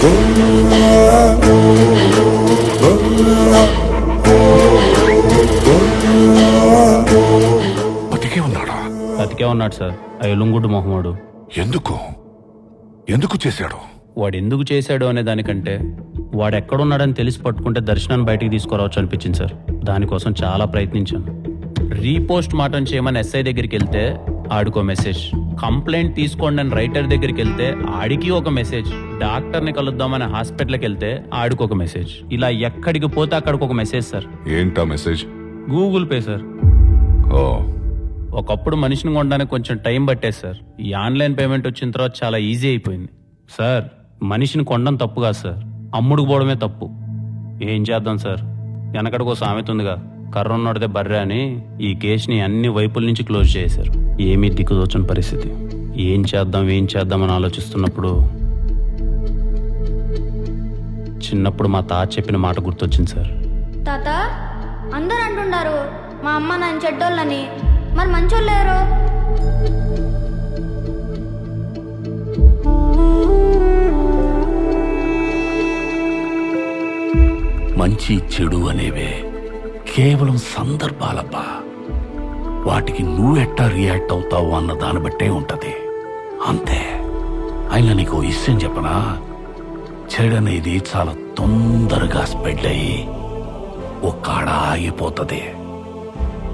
బతికే ఉన్నాడా? బతికే ఉన్నాడు సార్. ఆ ఎలుంగుడు మొహమ్మడు. ఎందుకు? ఎందుకు చేశాడు? వాడు ఎందుకు చేశాడు అనే దానికంటే వాడు ఎక్కడున్నాడని తెలిసి పట్టుకుంటే దర్శనాన్ని బయటికి తీసుకురావచ్చు అనిపించింది సార్. దానికోసం చాలా ప్రయత్నించాను. రీపోస్ట్ మాటం చేయమని ఎస్ఐ దగ్గరికి వెళ్తే ఆడికో మెసేజ్. కంప్లైంట్ తీసుకోండి అని రైటర్ దగ్గరికి వెళ్తే ఆడికి ఒక మెసేజ్ డాక్టర్ని కలుద్దామని హాస్పిటల్కి వెళ్తే ఆడికి ఒక మెసేజ్. ఇలా ఎక్కడికి పోతే అక్కడికి ఒక మెసేజ్ సార్. ఏంటా మెసేజ్? Google Pay sir. ఓ. ఒకప్పుడు మనిషిని కొనడానికి కొంచెం టైం పట్టేది సార్. ఈ ఆన్లైన్ పేమెంట్ వచ్చిన తర్వాత చాలా ఈజీ అయిపోయింది. సార్ మనిషిని కొనడం తప్పు కాదు సార్. అమ్ముడుకు పోవడమే తప్పు. ఏం చేద్దాం సార్? వెనకడికో సామెత ఉందిగా. కర్ర ఉన్నోడితే బర్రె అని ఈ కేసుని అన్ని వైపుల నుంచి క్లోజ్ చేశారు. ఏమీ దిక్కుదోచని పరిస్థితి. ఏం చేద్దాం ఏం చేద్దామని ఆలోచిస్తున్నప్పుడు చిన్నప్పుడు మా తాత చెప్పిన మాట గుర్తొచ్చింది సార్. తాత అందరు అంటున్నారు మా అమ్మ నన్ను చెడ్డోళ్ళని. మరి మంచోళ్ళు లేరు మంచి చెడు అనేవే కేవలం సందర్భాలబ్బా. వాటికి నువ్వు ఎట్టా రియాక్ట్ అవుతావు అన్న దాన్ని బట్టే ఉంటది. అంతే. అయినా నీకు ఇష్టం చెప్పనా? చెడు అనేది చాలా తొందరగా స్ప్రెడ్ అయ్యి ఒక్కడ ఆగిపోతుంది.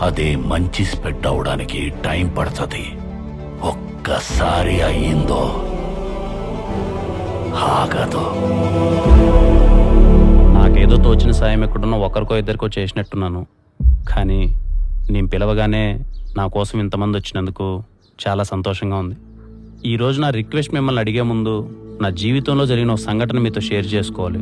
అదే మంచి స్ప్రెడ్ అవడానికి టైం పడుతుంది. ఒక్కసారి అయ్యిందో ఆగదు. నాకేదో తోచిన సాయం ఎక్కడున్నా ఒకరికో ఇద్దరికో చేసినట్టున్నాను. కానీ నేను పిలవగానే నా కోసం ఇంతమంది వచ్చినందుకు చాలా సంతోషంగా ఉంది. ఈరోజు నా రిక్వెస్ట్ మిమ్మల్ని అడిగే ముందు నా జీవితంలో జరిగిన ఒక సంఘటన మీతో షేర్ చేసుకోవాలి.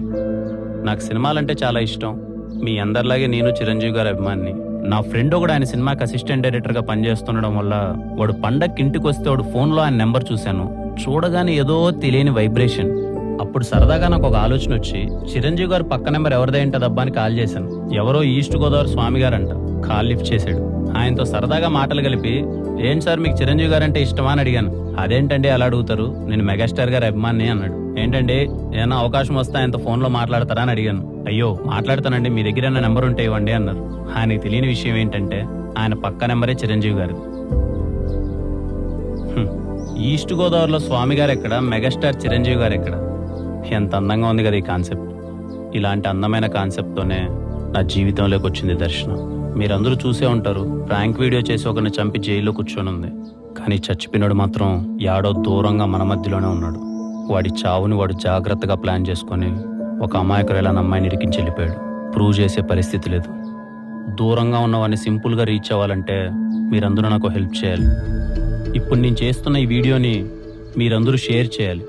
నాకు సినిమాలంటే చాలా ఇష్టం. మీ అందరిలాగే నేను చిరంజీవి గారి అభిమాని నా ఫ్రెండ్ ఒకడు ఆయన సినిమాకి అసిస్టెంట్ డైరెక్టర్గా పనిచేస్తుండడం వల్ల వాడు పండక్కి ఇంటికి వస్తే వాడు ఫోన్లో ఆయన నెంబర్ చూశాను. చూడగానే ఏదో తెలియని వైబ్రేషన్. అప్పుడు సరదాగా నాకు ఒక ఆలోచన వచ్చి చిరంజీవి గారు పక్క నెంబర్ ఎవరిదేంటదబ్బా అని కాల్ చేశాను. ఎవరో ఈస్ట్ గోదావరి స్వామి గారంట కాల్ లిఫ్ట్ చేశాడు. ఆయనతో సరదాగా మాటలు కలిపి ఏం సార్ మీకు చిరంజీవి గారంటే ఇష్టమా? అని అడిగాను. అదేంటండి అలా అడుగుతారు? నేను మెగాస్టార్ గారి అభిమాని అన్నాడు. ఏంటండి? ఏమైనా అవకాశం వస్తే ఆయనతో ఫోన్లో మాట్లాడతారా? అని అడిగాను. అయ్యో మాట్లాడతానండి. మీ దగ్గర ఏమైనా నెంబర్ ఉంటే ఇవ్వండి అన్నారు. ఆయనకి తెలియని విషయం ఏంటంటే ఆయన పక్క నెంబరే చిరంజీవి గారు ఈస్ట్ గోదావరిలో స్వామి గారు ఎక్కడ? మెగాస్టార్ చిరంజీవి గారు ఎక్కడ? ఎంత అందంగా ఉంది కదా ఈ కాన్సెప్ట్. ఇలాంటి అందమైన కాన్సెప్ట్తోనే నా జీవితంలోకి వచ్చింది దర్శనం. మీరందరూ చూసే ఉంటారు ప్రాంక్ వీడియో చేసి ఒకరిని చంపి జైల్లో కూర్చొని ఉంది. కానీ చచ్చిపోయినాడు మాత్రం యాడో దూరంగా మన మధ్యలోనే ఉన్నాడు. వాడి చావుని వాడు జాగ్రత్తగా ప్లాన్ చేసుకొని ఒక అమాయకురాలని అమ్మాయిని ఇరికించి వెళ్ళిపోయాడు. ప్రూవ్ చేసే పరిస్థితి లేదు. దూరంగా ఉన్నవాడిని సింపుల్గా రీచ్ అవ్వాలంటే మీరందరూ నాకు హెల్ప్ చేయాలి. ఇప్పుడు నేను చేస్తున్న ఈ వీడియోని మీరందరూ షేర్ చేయాలి.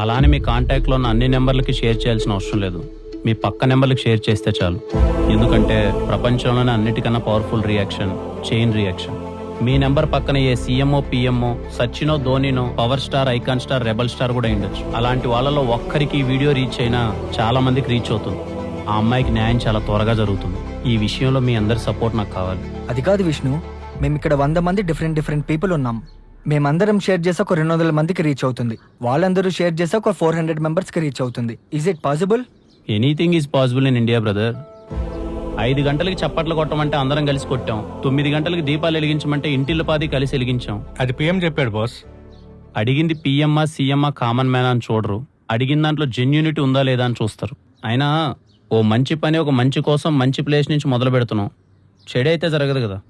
అలానే మీ కాంటాక్ట్లో ఉన్న అన్ని నెంబర్లకి షేర్ చేయాల్సిన అవసరం లేదు. మీ పక్క నెంబర్లకు షేర్ చేస్తే చాలు. ఎందుకంటే ప్రపంచంలోనే అన్నిటికన్నా పవర్ఫుల్ రియాక్షన్ చైన్ రియాక్షన్ మీ నెంబర్ పక్కన ఏ సీఎంఓ పిఎంఓ సచినో ధోనినో power star icon star rebel star కూడా ఉండొచ్చు. అలాంటి వాళ్ళలో ఒక్కరికి ఈ వీడియో రీచ్ అయినా చాలా మందికి రీచ్ అవుతుంది. ఆ అమ్మాయికి న్యాయం చాలా త్వరగా జరుగుతుంది. ఈ విషయంలో మీ అందరి సపోర్ట్ నాకు కావాలి. అది కాదు విష్ణు మేము ఇక్కడ వంద మంది డిఫరెంట్ డిఫరెంట్ పీపుల్ ఉన్నాం. మేమందరం షేర్ చేసి ఒక రెండు వందల మందికి రీచ్ అవుతుంది. వాళ్ళందరూ షేర్ చేసి ఒక ఫోర్ హండ్రెడ్ మెంబర్స్కి రీచ్ అవుతుంది. Is it possible anything is possible in India brother ఐదు గంటలకి చప్పట్లు కొట్టమంటే అందరం కలిసి కొట్టాం. తొమ్మిది గంటలకి దీపాలు వెలిగించమంటే ఇంటిల్లి పాది కలిసి వెలిగించాం. అది పిఎం చెప్పాడు బాస్ అడిగింది పిఎంఆ సీఎంఆ కామన్ మ్యాన్ అని చూడరు. అడిగిన దాంట్లో జెన్యూనిటీ ఉందా లేదా అని చూస్తారు. అయినా ఓ మంచి పని ఒక మంచి కోసం మంచి ప్లేస్ నుంచి మొదలు పెడుతున్నాం. చెడైతే జరగదు కదా.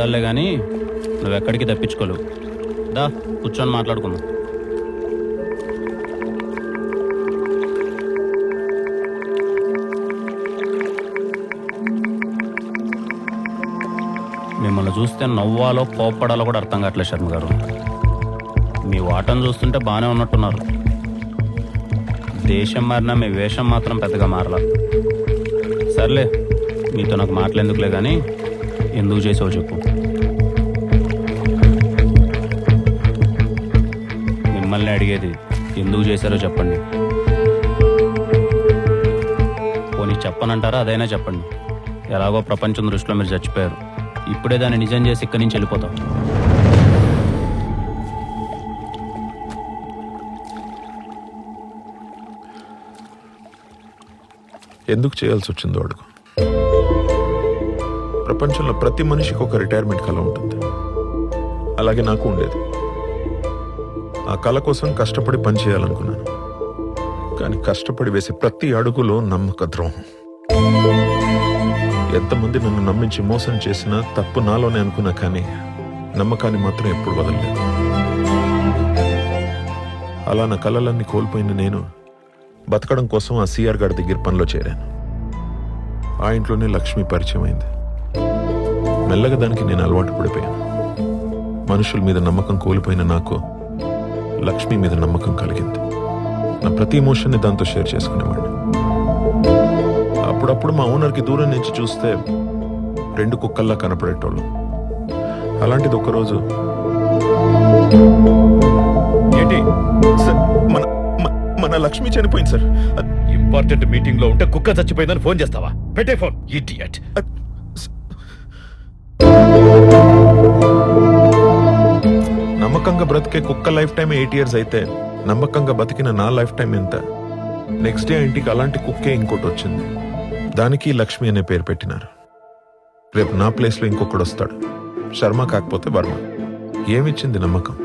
చాలే కానీ నువ్వు ఎక్కడికి తప్పించుకోలేవు. దా కూర్చొని మాట్లాడుకుందాం. మిమ్మల్ని చూస్తే నవ్వాలో కోప్పడాలో కూడా అర్థం కావట్లేదు శర్మ గారు. మీ వాటను చూస్తుంటే బాగానే ఉన్నట్టున్నారు. దేశం మారినా మీ వేషం మాత్రం పెద్దగా మారలా. సర్లే మీతో నాకు మాట్లాడేందుకులే కానీ ఎందుకు చేసావు చెప్పు మిమ్మల్ని అడిగేది ఎందుకు చేశారో చెప్పండి. పోనీ చెప్పనంటారా? అదైనా చెప్పండి. ఎలాగో ప్రపంచం దృష్టిలో మీరు చచ్చిపోయారు. ఇప్పుడే దాన్ని నిజం చేసి ఇక్కడి నుంచి వెళ్ళిపోతాం. ఎందుకు చేయాల్సి వచ్చిందో అడుగు. ప్రపంచంలో ప్రతి మనిషికి ఒక రిటైర్మెంట్ కళ ఉంటుంది. అలాగే నాకు ఉండేది. ఆ కళ కోసం కష్టపడి పని చేయాలనుకున్నాను. కానీ కష్టపడి వేసే ప్రతి అడుగులో నమ్మక ద్రోహం. ఎంతమంది నన్ను నమ్మించి మోసం చేసినా తప్పు నాలోనే అనుకున్నా కానీ నమ్మకాన్ని మాత్రం ఎప్పుడు వదలలేదు. అలా నా కళలన్నీ కోల్పోయిన నేను బతకడం కోసం ఆ సిఆర్ గారి దగ్గర పనిలో చేరాను. ఆ ఇంట్లోనే లక్ష్మి పరిచయం అయింది. మెల్లగా దానికి నేను అలవాటు పడిపోయాను. మనుషుల మీద నమ్మకం కోల్పోయిన నాకు లక్ష్మి మీద నమ్మకం కలిగింది. నా ప్రతి ఎమోషన్ని దాంతో షేర్ చేసుకునేవాడిని. అప్పుడప్పుడు మా ఓనర్కి దూరం నుంచి చూస్తే రెండు కుక్కల్లా కనపడేటోళ్ళు. అలాంటిది ఒకరోజు ఏంటి? సార్ మన మన లక్ష్మి చనిపోయింది సార్. ఇంపార్టెంట్ మీటింగ్లో ఉంటే కుక్క చచ్చిపోయిందని ఫోన్ చేస్తావా? పెట్టే ఫోన్ ఇడియట్. నమ్మకంగా బ్రతికే కుక్క లైఫ్ టైం ఎయిట్ ఇయర్స్ అయితే నమ్మకంగా బతికిన నా లైఫ్ టైం ఎంత నెక్స్ట్ డే ఇంటికి అలాంటి కుక్కే ఇంకోటి వచ్చింది. దానికి లక్ష్మి అనే పేరు పెట్టినారు. రేపు నా ప్లేస్లో ఇంకొకడు వస్తాడు. శర్మ కాకపోతే వర్మ. ఏమిచ్చింది నమ్మకం?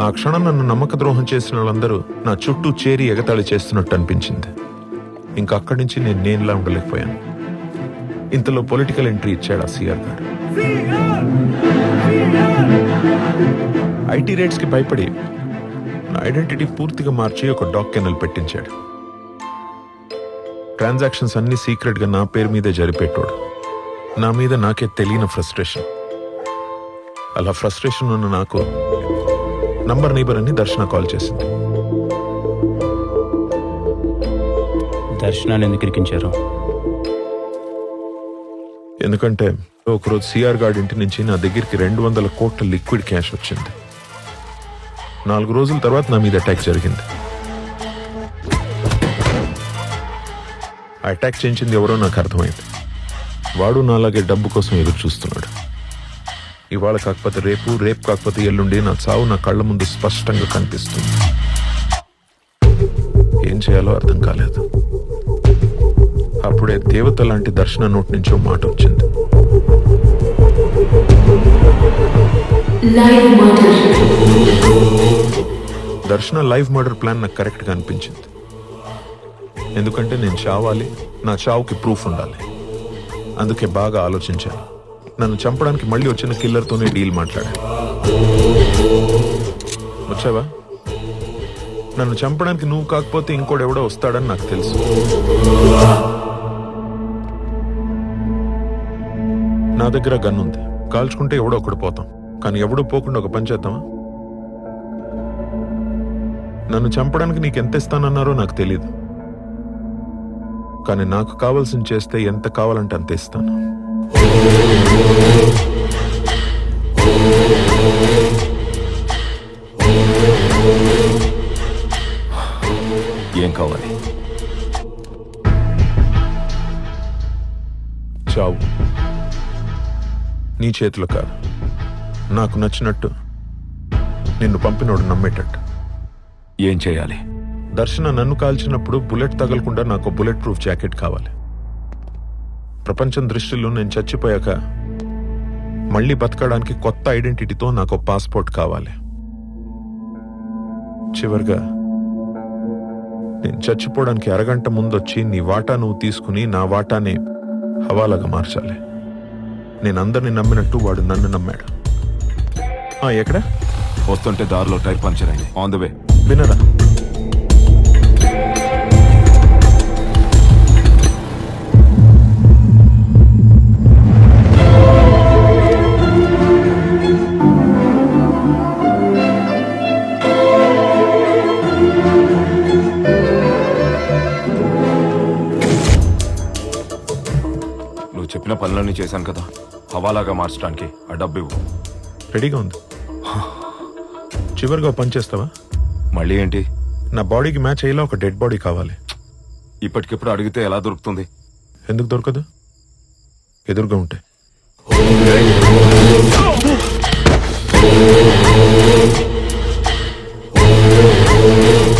ఆ క్షణం నన్ను నమ్మక ద్రోహం చేసిన వాళ్ళందరూ నా చుట్టూ చేరి ఎగతాళి చేస్తున్నట్టు అనిపించింది. ఇంకా అక్కడి నుంచి నేను నేనులా ఉండలేకపోయాను. ఇంతలో పొలిటికల్ ఎంట్రీ ఇచ్చాడు ఆ సిఆర్ గారు. ఐటీ రేట్స్కి భయపడి నా ఐడెంటిటీ పూర్తిగా మార్చి ఒక డాక్ కెనల్ పెట్టించాడు. ట్రాన్సాక్షన్స్ అన్ని సీక్రెట్గా నా పేరు మీదే జరిపేటోడు. నా మీద నాకే తెలియని ఫ్రస్ట్రేషన్ అలా ఫ్రస్ట్రేషన్ ఉన్న నాకు నంబర్ నైబర్ అని దర్శన కాల్ చేసింది. దర్శనాన్ని ఎందుకు ఇరికించారు? ఎందుకంటే ఒకరోజు సిఆర్ గార్డ్ ఇంటి నుంచి నా దగ్గరికి రెండు వందల కోట్ల లిక్విడ్ క్యాష్ వచ్చింది. నాలుగు రోజుల తర్వాత నా మీద అటాక్ జరిగింది. ఆ అటాక్ చేయించింది ఎవరో నాకు అర్థమైంది. వాడు నాలాగే డబ్బు కోసం ఎదురు చూస్తున్నాడు. ఇవాళ కాకపోతే రేపు రేపు కాకపోతే ఎల్లుండి నా చావు నా కళ్ళ ముందు స్పష్టంగా కనిపిస్తుంది. ఏం చేయాలో అర్థం కాలేదు. అప్పుడే దేవత లాంటి దర్శన నోటి నుంచి మాట వచ్చింది. దర్శన లైవ్ మర్డర్ ప్లాన్ నాకు కరెక్ట్గా అనిపించింది. ఎందుకంటే నేను చావాలి నా చావుకి ప్రూఫ్ ఉండాలి. అందుకే బాగా ఆలోచించాను. నన్ను చంపడానికి మళ్ళీ వచ్చిన కిల్లర్తోనే డీల్ మాట్లాడాను. వచ్చావా? నన్ను చంపడానికి నువ్వు కాకపోతే ఇంకోడెవడో వస్తాడని నాకు తెలుసు. దగ్గర గన్ ఉంది కాల్చుకుంటే ఎవడో ఒకడు పోతాం. కానీ ఎవడో పోకుండా ఒక పని చేద్దామా? నన్ను చంపడానికి నీకు ఎంత ఇస్తానన్నారో నాకు తెలియదు కానీ నాకు కావాల్సింది చేస్తే ఎంత కావాలంటే అంత ఇస్తాను. ఏం కావాలి? చావు. నీ చేతిలో కాదు. నాకు నచ్చినట్టు నిన్ను పంపినోడు నమ్మేటట్టు. ఏం చేయాలి? దర్శన నన్ను కాల్చినప్పుడు బుల్లెట్ తగలకుండా నాకు బుల్లెట్ ప్రూఫ్ జాకెట్ కావాలి. ప్రపంచం దృష్టిలో నేను చచ్చిపోయాక మళ్ళీ బతకడానికి కొత్త ఐడెంటిటీతో నాకు పాస్పోర్ట్ కావాలి. చివరిగా నేను చచ్చిపోవడానికి అరగంట ముందొచ్చి నీ వాటా నువ్వు తీసుకుని నా వాటాని హవాలాగా మార్చాలి. నేను అందరిని నమ్మినట్టు వాడు నన్ను నమ్మాడు. ఆ, ఎక్కడ? వస్తుంటే దారిలో టైర్ పంచర్ అయింది. ఆన్ ద వే వినరా? నువ్వు చెప్పిన పనులన్నీ చేశాను కదా. హవాలాగా మార్చడానికి ఆ డబ్బు ఇవ్వు. రెడీగా ఉంది. చివరిగా పని చేస్తావా? మళ్ళీ ఏంటి? నా బాడీకి మ్యాచ్ అయ్యేలా ఒక డెడ్ బాడీ కావాలి. ఇప్పటికిప్పుడు అడిగితే ఎలా దొరుకుతుంది? ఎందుకు దొరకదు? ఎదురుగా ఉంటే. స్టార్ట్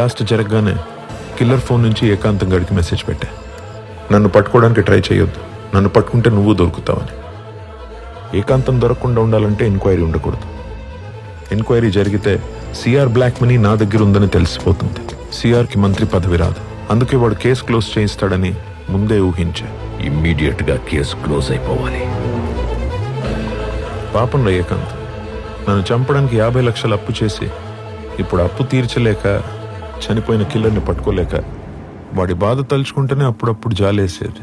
బ్లాస్ట్ జరగగానే కిల్లర్ ఫోన్ నుంచి ఏకాంతం గడికి మెసేజ్ పెట్టా. నన్ను పట్టుకోవడానికి ట్రై చేయొద్దు. నన్ను పట్టుకుంటే నువ్వు దొరుకుతావని. ఏకాంతం దొరకకుండా ఉండాలంటే ఎంక్వైరీ ఉండకూడదు. ఎంక్వైరీ జరిగితే సిఆర్ బ్లాక్ మనీ నా దగ్గర ఉందని తెలిసిపోతుంది. సిఆర్కి మంత్రి పదవి రాదు. అందుకే వాడు కేసు క్లోజ్ చేయిస్తాడని ముందే ఊహించా. ఇమ్మీడియట్గా కేసు క్లోజ్ అయిపోవాలి. పాపం రా ఏకాంత్. నన్ను చంపడానికి యాభై లక్షలు అప్పు చేసి ఇప్పుడు అప్పు తీర్చలేక చనిపోయిన కిల్లర్ని పట్టుకోలేక వాడి బాధ తలుచుకుంటేనే అప్పుడప్పుడు జాలేసేది.